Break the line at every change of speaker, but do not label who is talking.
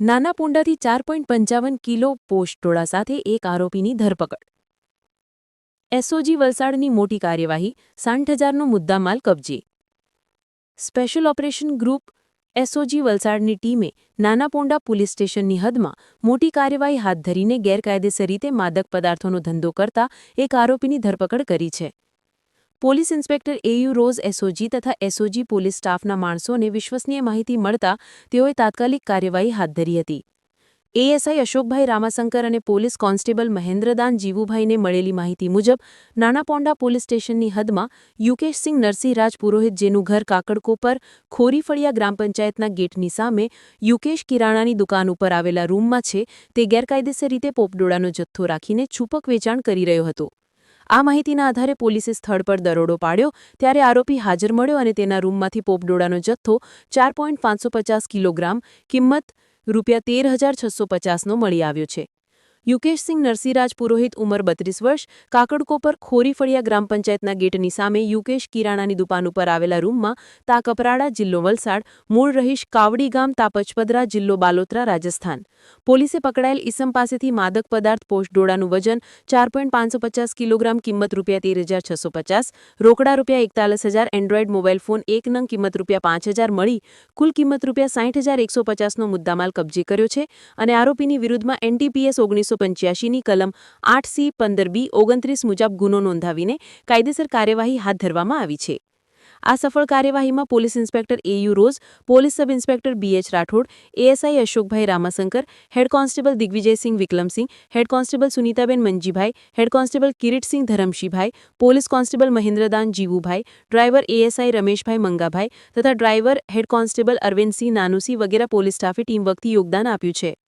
નાના પુંડાથી ચાર પંચાવન કિલો પોષટોળા સાથે એક આરોપીની ધરપકડ. એસઓજી વલસાડની મોટી કાર્યવાહી, સાઠ હજારનો મુદ્દામાલ કબજે. સ્પેશિયલ ઓપરેશન ગ્રુપ, એસઓજી વલસાડની ટીમે નાના પોંડા પોલીસ સ્ટેશનની હદમાં મોટી કાર્યવાહી હાથ ધરીને ગેરકાયદેસર રીતે માદક પદાર્થોનો ધંધો કરતા એક આરોપીની ધરપકડ કરી છે. Police inspector A U Roz SOG તથા એસઓજી પોલીસ સ્ટાફના માણસોને વિશ્વસનીય માહિતી મળતા તેઓએ તાત્કાલિક કાર્યવાહી હાથ ધરી હતી. એએસઆઈ અશોકભાઈ રામાશંકર અને પોલીસ કોન્સ્ટેબલ મહેન્દ્રદાન જીવુભાઈને મળેલી માહિતી મુજબ નાના પોંડા પોલીસ સ્ટેશનની હદમાં યુકેશસિંહ નરસિંહરાજ પુરોહિત જેનું ઘર કાકડકો પર ખોરીફળિયા ગ્રામ પંચાયતના ગેટની સામે યુકેશ કિરાણાની દુકાન ઉપર આવેલા રૂમમાં છે, તે ગેરકાયદેસર રીતે પોપડોળાનો જથ્થો રાખીને છૂપક વેચાણ કરી રહ્યો હતો. આ માહિતીના આધારે પોલીસે સ્થળ પર દરોડો પાડ્યો. ત્યારે આરોપી હાજર મળ્યો અને તેના રૂમમાંથી પોપડોળાનો જથ્થો ચાર કિલોગ્રામ કિંમત રૂપિયા તેર હજાર છસો પચાસનો મળી આવ્યો છે. યુકેશસિંહ નરસિંહરાજ પુરોહિત ઉંમર બત્રીસ વર્ષ કાકડકોપર ખોરીફળિયા ગ્રામ પંચાયતના ગેટની સામે યુકેશ કિરાણાની દુકાન ઉપર આવેલા રૂમમાં તા કપરાડા જિલ્લો વલસાડ, મૂળ રહીશ કાવડી ગામ તાપચપદરા જિલ્લો બાલોત્રા રાજસ્થાન. પોલીસે પકડાયેલ ઈસમ પાસેથી માદક પદાર્થ પોસ્ટડોળાનું વજન ચાર કિલોગ્રામ, કિંમત રૂપિયા તેર રોકડા રૂપિયા એકતાલીસ હજાર, એન્ડ્રોઇડ મોબાઈલ ફોન એક નંગ, કિંમત રૂપિયા પાંચ મળી, કુલ કિંમત રૂપિયા સાઠ હજાર એકસો પચાસનો મુદ્દામાલ કબજે કર્યો છે અને આરોપીની વિરુદ્ધમાં એનટીપીએસ ઓગણીસો પંચ્યાસીની કલમ આઠ સી પંદર બી ઓગણત્રીસ મુજબ ગુનો નોંધાવીને કાયદેસર કાર્યવાહી હાથ ધરવામાં આવી છે. આ સફળ કાર્યવાહીમાં police inspector A U Roz, police sub inspector B H Rathod, ASI Ashokbhai Ramashankar, head constable Digvijaysinh Vikramsinh, head constable Sunitaben Manjibhai, head constable Kiritsinh Dharamshibhai, police constable Mahendradan Jivubhai, driver ASI Rameshbhai Mangabhai તથા driver head constable Arvindsinh Nanusinh વગેરે police સ્ટાફે ટીમવર્કથી યોગદાન આપ્યું છે.